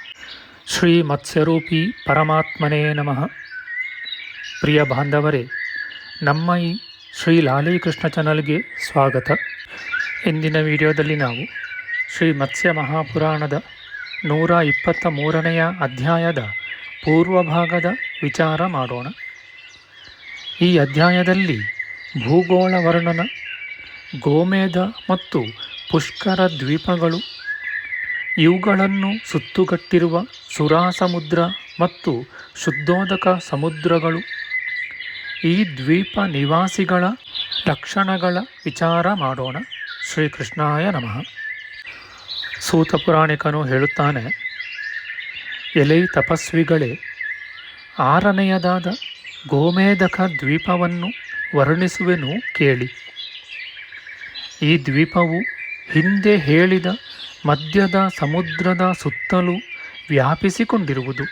ಶ್ರೀ ಮತ್ಸ್ಯರೂಪಿ ಪರಮಾತ್ಮನೇ ನಮಃ. ಪ್ರಿಯ ಬಾಂಧವರೇ, ನಮ್ಮ ಈ ಶ್ರೀ ಲಾಲೀಕೃಷ್ಣ ಚಾನಲ್ಗೆ ಸ್ವಾಗತ. ಇಂದಿನ ವಿಡಿಯೋದಲ್ಲಿ ನಾವು ಶ್ರೀ ಮತ್ಸ್ಯ ಮಹಾಪುರಾಣದ ನೂರ ಇಪ್ಪತ್ತ ಮೂರನೆಯ ಅಧ್ಯಾಯದ ಪೂರ್ವಭಾಗದ ವಿಚಾರ ಮಾಡೋಣ. ಈ ಅಧ್ಯಾಯದಲ್ಲಿ ಭೂಗೋಳ ವರ್ಣನ, ಗೋಮೇಧ ಮತ್ತು ಪುಷ್ಕರ ದ್ವೀಪಗಳು ಇವುಗಳನ್ನು ಸುತ್ತುಗಟ್ಟಿರುವ ಸುರಾಸಮುದ್ರ ಮತ್ತು ಶುದ್ಧೋದಕ ಸಮುದ್ರಗಳು. ಈ ದ್ವೀಪ ನಿವಾಸಿಗಳ ಲಕ್ಷಣಗಳ ವಿಚಾರ ಮಾಡೋಣ. ಶ್ರೀಕೃಷ್ಣಾಯ ನಮಃ. ಸೂತ ಪುರಾಣಿಕನು ಹೇಳುತ್ತಾನೆ, ಎಲೈ ತಪಸ್ವಿಗಳೇ, ಆರನೆಯದಾದ ಗೋಮೇಧಕ ದ್ವೀಪವನ್ನು ವರ್ಣಿಸುವೆನು ಕೇಳಿ. ಈ ದ್ವೀಪವು ಹಿಂದೆ ಹೇಳಿದ ಮಧ್ಯದ ಸಮುದ್ರದ ಸುತ್ತಲೂ ವ್ಯಾಪಿಸಿಕೊಂಡಿರುವುದು.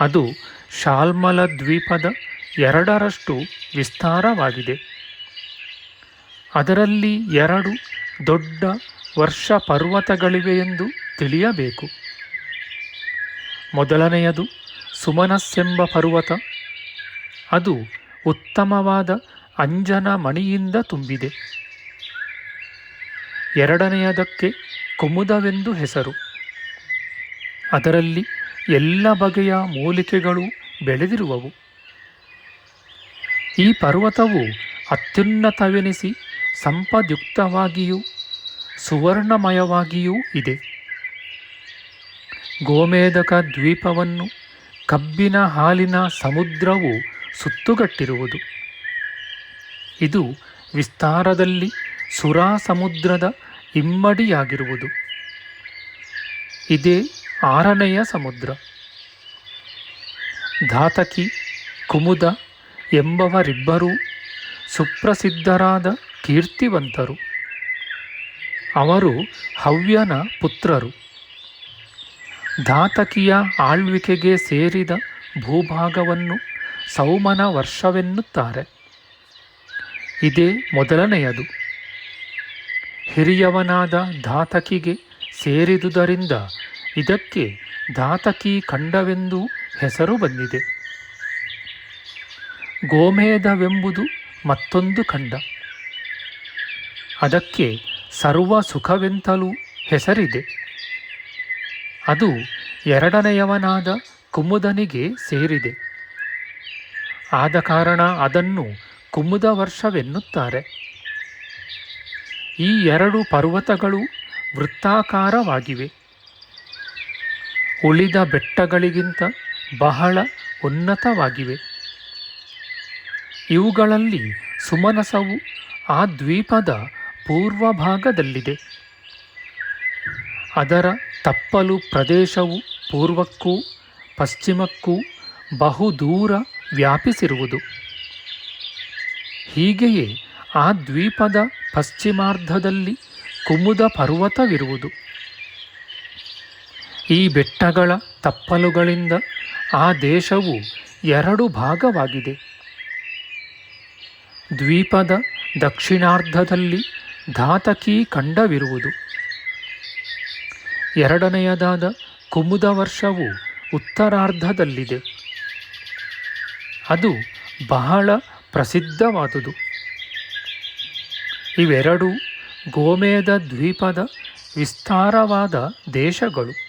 ಅದು ಶಾಲ್ಮಲ ದ್ವೀಪದ ಎರಡರಷ್ಟು ವಿಸ್ತಾರವಾಗಿದೆ. ಅದರಲ್ಲಿ ಎರಡು ದೊಡ್ಡ ವರ್ಷ ಪರ್ವತಗಳಿವೆ ಎಂದು ತಿಳಿಯಬೇಕು. ಮೊದಲನೆಯದು ಸುಮನಸ್ಸೆಂಬ ಪರ್ವತ. ಅದು ಉತ್ತಮವಾದ ಅಂಜನ ಮಣಿಯಿಂದ ತುಂಬಿದೆ. ಎರಡನೆಯದಕ್ಕೆ ಕುಮುದವೆಂದು ಹೆಸರು. ಅದರಲ್ಲಿ ಎಲ್ಲ ಬಗೆಯ ಮೂಲಿಕೆಗಳು ಬೆಳೆದಿರುವವು. ಈ ಪರ್ವತವು ಅತ್ಯುನ್ನತವೆನಿಸಿ ಸಂಪದ್ಯುಕ್ತವಾಗಿಯೂ ಸುವರ್ಣಮಯವಾಗಿಯೂ ಇದೆ. ಗೋಮೇಧಕ ದ್ವೀಪವನ್ನು ಕಬ್ಬಿನ ಹಾಲಿನ ಸಮುದ್ರವು ಸುತ್ತುಗಟ್ಟಿರುವುದು. ಇದು ವಿಸ್ತಾರದಲ್ಲಿ ಸುರಾ ಸಮುದ್ರದ ಇಮ್ಮಡಿಯಾಗಿರುವುದು. ಇದೇ ಆರನೆಯ ಸಮುದ್ರ. ಧಾತಕಿ ಕುಮುದ ಎಂಬವರಿಬ್ಬರೂ ಸುಪ್ರಸಿದ್ಧರಾದ ಕೀರ್ತಿವಂತರು. ಅವರು ಹವ್ಯನ ಪುತ್ರರು. ಧಾತಕಿಯ ಆಳ್ವಿಕೆಗೆ ಸೇರಿದ ಭೂಭಾಗವನ್ನು ಸೌಮನ ವರ್ಷವೆನ್ನುತ್ತಾರೆ. ಇದೇ ಮೊದಲನೆಯದು. ಹಿರಿಯವನಾದ ಧಾತಕಿಗೆ ಸೇರಿದುದರಿಂದ ಇದಕ್ಕೆ ಧಾತಕಿ ಖಂಡವೆಂದು ಹೆಸರು ಬಂದಿದೆ. ಗೋಮೇಧವೆಂಬುದು ಮತ್ತೊಂದು ಖಂಡ. ಅದಕ್ಕೆ ಸರ್ವ ಸುಖವೆಂತಲೂ ಹೆಸರಿದೆ. ಅದು ಎರಡನೆಯವನಾದ ಕುಮುದನಿಗೆ ಸೇರಿದೆ. ಆದ ಕಾರಣ ಅದನ್ನು ಕುಮುದ ವರ್ಷವೆನ್ನುತ್ತಾರೆ. ಈ ಎರಡು ಪರ್ವತಗಳು ವೃತ್ತಾಕಾರವಾಗಿವೆ. ಉಳಿದ ಬೆಟ್ಟಗಳಿಗಿಂತ ಬಹಳ ಉನ್ನತವಾಗಿವೆ. ಇವುಗಳಲ್ಲಿ ಸುಮನಸವು ಆ ದ್ವೀಪದ ಪೂರ್ವ ಭಾಗದಲ್ಲಿದೆ ಅದರ ತಪ್ಪಲು ಪ್ರದೇಶವು ಪೂರ್ವಕ್ಕೂ ಪಶ್ಚಿಮಕ್ಕೂ ಬಹುದೂರ ವ್ಯಾಪಿಸಿರುವುದು. ಹೀಗೆಯೇ ಆ ದ್ವೀಪದ ಪಶ್ಚಿಮಾರ್ಧದಲ್ಲಿ ಕುಮುದ ಪರ್ವತವಿರುವುದು. ಈ ಬೆಟ್ಟಗಳ ತಪ್ಪಲುಗಳಿಂದ ಆ ದೇಶವು ಎರಡು ಭಾಗವಾಗಿದೆ. ದ್ವೀಪದ ದಕ್ಷಿಣಾರ್ಧದಲ್ಲಿ ಧಾತಕಿ ಖಂಡವಿರುವುದು. ಎರಡನೆಯದಾದ ಕುಮುದ ವರ್ಷವು ಉತ್ತರಾರ್ಧದಲ್ಲಿದೆ. ಅದು ಬಹಳ ಪ್ರಸಿದ್ಧವಾದುದು. ಇವೆರಡೂ ಗೋಮೇದ ದ್ವೀಪದ ವಿಸ್ತಾರವಾದ ದೇಶಗಳು.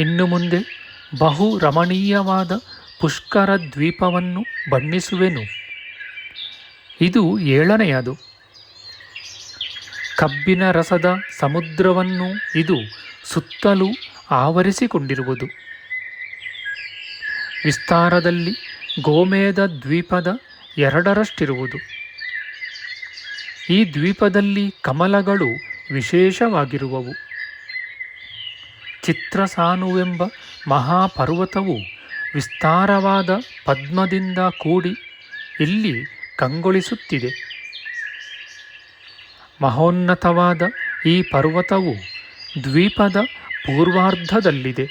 ಇನ್ನು ಮುಂದೆ ಬಹು ರಮಣೀಯವಾದ ಪುಷ್ಕರ ದ್ವೀಪವನ್ನು ಬಣ್ಣಿಸುವೆನು. ಇದು ಏಳನೆಯದು. ಕಬ್ಬಿನ ರಸದ ಸಮುದ್ರವನ್ನು ಇದು ಸುತ್ತಲೂ ಆವರಿಸಿಕೊಂಡಿರುವುದು. ವಿಸ್ತಾರದಲ್ಲಿ ಗೋಮೇದ ದ್ವೀಪದ ಎರಡರಷ್ಟಿರುವುದು. ಈ ದ್ವೀಪದಲ್ಲಿ ಕಮಲಗಳು ವಿಶೇಷವಾಗಿರುವವು. ಚಿತ್ರಸಾನುವೆಂಬ ಮಹಾಪರ್ವತವು ವಿಸ್ತಾರವಾದ ಪದ್ಮದಿಂದ ಕೂಡಿ ಇಲ್ಲಿ ಕಂಗೊಳಿಸುತ್ತಿದೆ. ಮಹೋನ್ನತವಾದ ಈ ಪರ್ವತವು ದ್ವೀಪದ ಪೂರ್ವಾರ್ಧದಲ್ಲಿದೆ.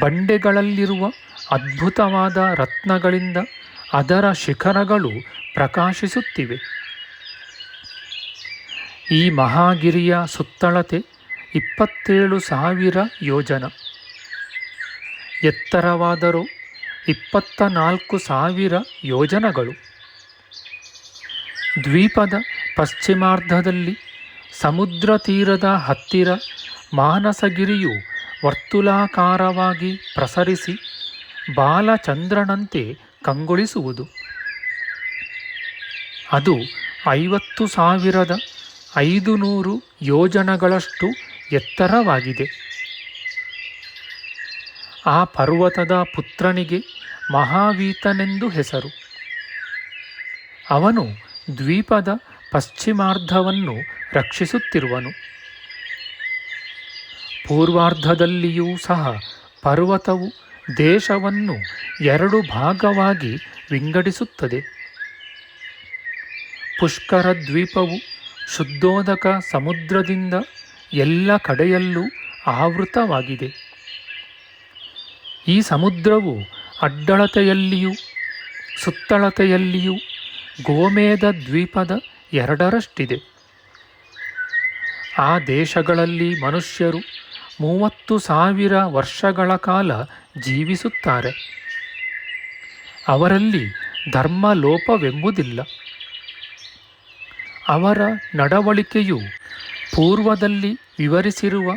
ಬಂಡೆಗಳಲ್ಲಿರುವ ಅದ್ಭುತವಾದ ರತ್ನಗಳಿಂದ ಅದರ ಶಿಖರಗಳು ಪ್ರಕಾಶಿಸುತ್ತಿವೆ. ಈ ಮಹಾಗಿರಿಯ ಸುತ್ತಳತೆ ಇಪ್ಪತ್ತೇಳು ಸಾವಿರ ಯೋಜನ. ಎತ್ತರವಾದರೂ ಇಪ್ಪತ್ತ ನಾಲ್ಕು ಸಾವಿರ ಯೋಜನಗಳು. ದ್ವೀಪದ ಪಶ್ಚಿಮಾರ್ಧದಲ್ಲಿ ಸಮುದ್ರ ತೀರದ ಹತ್ತಿರ ಮಾನಸಗಿರಿಯು ವರ್ತುಲಾಕಾರವಾಗಿ ಪ್ರಸರಿಸಿ ಬಾಲಚಂದ್ರನಂತೆ ಕಂಗೊಳಿಸುವುದು. ಅದು ಐವತ್ತು ಸಾವಿರದ ಐದು ನೂರು ಯೋಜನಗಳಷ್ಟು ಎತ್ತರವಾಗಿದೆ. ಆ ಪರ್ವತದ ಪುತ್ರನಿಗೆ ಮಹಾವೀತನೆಂದು ಹೆಸರು. ಅವನು ದ್ವೀಪದ ಪಶ್ಚಿಮಾರ್ಧವನ್ನು ರಕ್ಷಿಸುತ್ತಿರುವನು. ಪೂರ್ವಾರ್ಧದಲ್ಲಿಯೂ ಸಹ ಪರ್ವತವು ದೇಶವನ್ನು ಎರಡು ಭಾಗವಾಗಿ ವಿಂಗಡಿಸುತ್ತದೆ. ಪುಷ್ಕರ ದ್ವೀಪವು ಶುದ್ಧೋದಕ ಸಮುದ್ರದಿಂದ ಎಲ್ಲ ಕಡೆಯಲ್ಲೂ ಆವೃತವಾಗಿದೆ. ಈ ಸಮುದ್ರವು ಅಡ್ಡಳತೆಯಲ್ಲಿಯೂ ಸುತ್ತಳತೆಯಲ್ಲಿಯೂ ಗೋಮೇದ ದ್ವೀಪದ ಎರಡರಷ್ಟಿದೆ. ಆ ದೇಶಗಳಲ್ಲಿ ಮನುಷ್ಯರು ಮೂವತ್ತು ಸಾವಿರ ವರ್ಷಗಳ ಕಾಲ ಜೀವಿಸುತ್ತಾರೆ. ಅವರಲ್ಲಿ ಧರ್ಮ ಲೋಪವೆಂಬುದಿಲ್ಲ ಅವರ ನಡವಳಿಕೆಯು ಪೂರ್ವದಲ್ಲಿ ವಿವರಿಸಿರುವ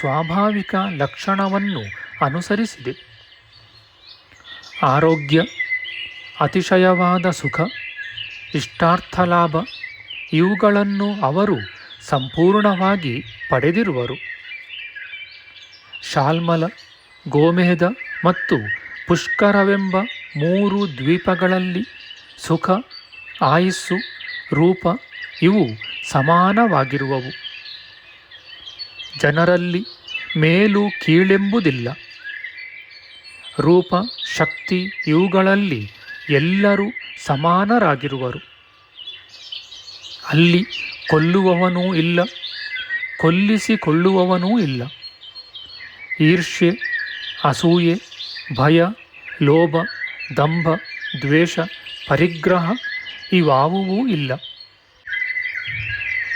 ಸ್ವಾಭಾವಿಕ ಲಕ್ಷಣವನ್ನು ಅನುಸರಿಸಿದೆ. ಆರೋಗ್ಯ, ಅತಿಶಯವಾದ ಸುಖ, ಇಷ್ಟಾರ್ಥ ಲಾಭ, ಇವುಗಳನ್ನು ಅವರು ಸಂಪೂರ್ಣವಾಗಿ ಪಡೆದಿರುವರು. ಶಾಲ್ಮಲ, ಗೋಮೇಧ ಮತ್ತು ಪುಷ್ಕರವೆಂಬ ಮೂರು ದ್ವೀಪಗಳಲ್ಲಿ ಸುಖ, ಆಯುಸ್ಸು, ರೂಪ ಇವು ಸಮಾನವಾಗಿರುವವು. ಜನರಲ್ಲಿ ಮೇಲು ಕೀಳೆಂಬುದಿಲ್ಲ. ರೂಪ, ಶಕ್ತಿ ಇವುಗಳಲ್ಲಿ ಎಲ್ಲರೂ ಸಮಾನರಾಗಿರುವರು. ಅಲ್ಲಿ ಕೊಲ್ಲುವವನೂ ಇಲ್ಲ, ಕೊಲ್ಲಿಸಿಕೊಳ್ಳುವವನೂ ಇಲ್ಲ. ಈರ್ಷ್ಯೆ, ಅಸೂಯೆ, ಭಯ, ಲೋಭ, ದಂಭ, ದ್ವೇಷ, ಪರಿಗ್ರಹ ಇವಾವುವೂ ಇಲ್ಲ.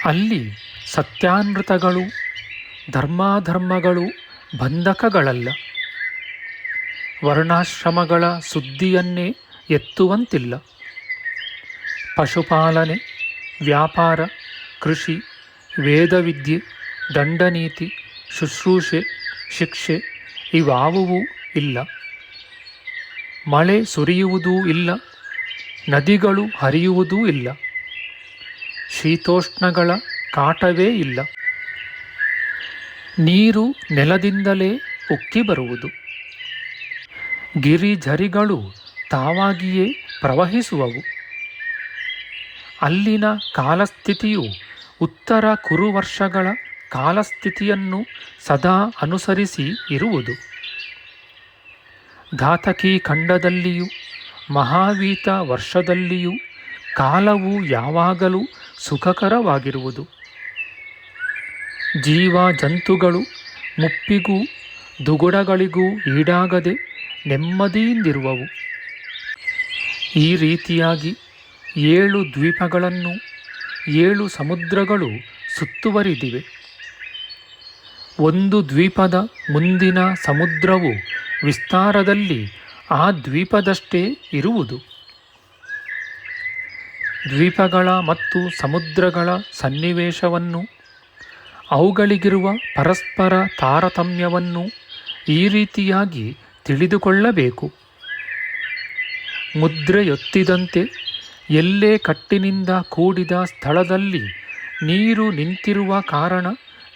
ಅಲ್ಲಿ ಸತ್ಯಾನೃತಗಳು ಧರ್ಮಾಧರ್ಮಗಳು ಬಂಧಕಗಳಲ್ಲ. ವರ್ಣಾಶ್ರಮಗಳ ಸುದ್ದಿಯನ್ನೇ ಎತ್ತುವಂತಿಲ್ಲ. ಪಶುಪಾಲನೆ, ವ್ಯಾಪಾರ, ಕೃಷಿ, ವೇದವಿದ್ಯೆ, ದಂಡನೀತಿ, ಶುಶ್ರೂಷೆ, ಶಿಕ್ಷೆ ಇವಾವುವೂ ಇಲ್ಲ. ಮಳೆ ಸುರಿಯುವುದೂ ಇಲ್ಲ. ನದಿಗಳು ಹರಿಯುವುದೂ ಇಲ್ಲ. ಶೀತೋಷ್ಣಗಳ ಕಾಟವೇ ಇಲ್ಲ. ನೀರು ನೆಲದಿಂದಲೇ ಉಕ್ಕಿ ಬರುವುದು. ಗಿರಿಝರಿಗಳು ತಾವಾಗಿಯೇ ಪ್ರವಹಿಸುವವು. ಅಲ್ಲಿನ ಕಾಲಸ್ಥಿತಿಯು ಉತ್ತರ ಕುರುವರ್ಷಗಳ ಕಾಲಸ್ಥಿತಿಯನ್ನು ಸದಾ ಅನುಸರಿಸಿ ಇರುವುದು. ಘಾತಕಿ ಖಂಡದಲ್ಲಿಯೂ ಮಹಾವೀತ ವರ್ಷದಲ್ಲಿಯೂ ಕಾಲವು ಯಾವಾಗಲೂ ಸುಖಕರವಾಗಿರುವುದು. ಜೀವ ಜಂತುಗಳು ಮುಪ್ಪಿಗೂ ದುಗುಡಗಳಿಗೂ ಈಡಾಗದೆ ನೆಮ್ಮದಿಯಿಂದಿರುವವು. ಈ ರೀತಿಯಾಗಿ ಏಳು ದ್ವೀಪಗಳನ್ನು, ಏಳು ಸಮುದ್ರಗಳು ಸುತ್ತುವರಿದಿವೆ. ಒಂದು ದ್ವೀಪದ ಮುಂದಿನ ಸಮುದ್ರವು ವಿಸ್ತಾರದಲ್ಲಿ ಆ ದ್ವೀಪದಷ್ಟೇ ಇರುವುದು. ದ್ವೀಪಗಳ ಮತ್ತು ಸಮುದ್ರಗಳ ಸನ್ನಿವೇಶವನ್ನು ಅವುಗಳಿಗಿರುವ ಪರಸ್ಪರ ತಾರತಮ್ಯವನ್ನು ಈ ರೀತಿಯಾಗಿ ತಿಳಿದುಕೊಳ್ಳಬೇಕು. ಮುದ್ರೆಯೊತ್ತಿದಂತೆ ಎಲ್ಲೇ ಕಟ್ಟಿನಿಂದ ಕೂಡಿದ ಸ್ಥಳದಲ್ಲಿ ನೀರು ನಿಂತಿರುವ ಕಾರಣ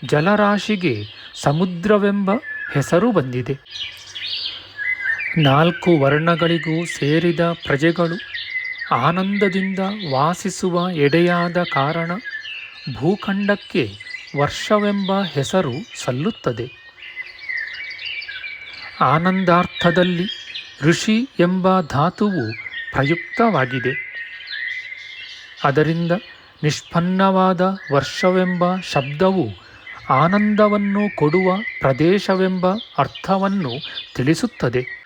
ಜಲರಾಶಿಗೆ ಸಮುದ್ರವೆಂಬ ಹೆಸರು ಬಂದಿದೆ. ನಾಲ್ಕು ವರ್ಣಗಳಿಗೂ ಸೇರಿದ ಪ್ರಜೆಗಳು ಆನಂದದಿಂದ ವಾಸಿಸುವ ಎಡೆಯಾದ ಕಾರಣ ಭೂಖಂಡಕ್ಕೆ ವರ್ಷವೆಂಬ ಹೆಸರು ಸಲ್ಲುತ್ತದೆ. ಆನಂದಾರ್ಥದಲ್ಲಿ ಋಷಿ ಎಂಬ ಧಾತುವು ಪ್ರಯುಕ್ತವಾಗಿದೆ. ಅದರಿಂದ ನಿಷ್ಪನ್ನವಾದ ವರ್ಷವೆಂಬ ಶಬ್ದವು ಆನಂದವನ್ನು ಕೊಡುವ ಪ್ರದೇಶವೆಂಬ ಅರ್ಥವನ್ನು ತಿಳಿಸುತ್ತದೆ.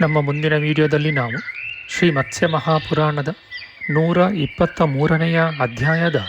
ನಮ್ಮ ಮುಂದಿನ ವಿಡಿಯೋದಲ್ಲಿ ನಾವು ಶ್ರೀ ಮತ್ಸ್ಯ ಮಹಾಪುರಾಣದ ನೂರ ಇಪ್ಪತ್ತ ಮೂರನೆಯ ಅಧ್ಯಾಯದ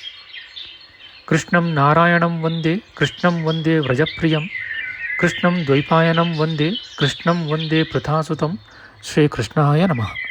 ಕೃಷ್ಣಂ ನಾರಾಯಣಂ ವಂದೇ ಕೃಷ್ಣಂ ವಂದೇ ವ್ರಜಪ್ರಿಯಂ ಕೃಷ್ಣಂ ದ್ವೈಪಾಯನಂ ವಂದೇ ಕೃಷ್ಣಂ ವಂದೇ ಪೃಥಾಸುತಂ ಶ್ರೀಕೃಷ್ಣಾಯ ನಮಃ.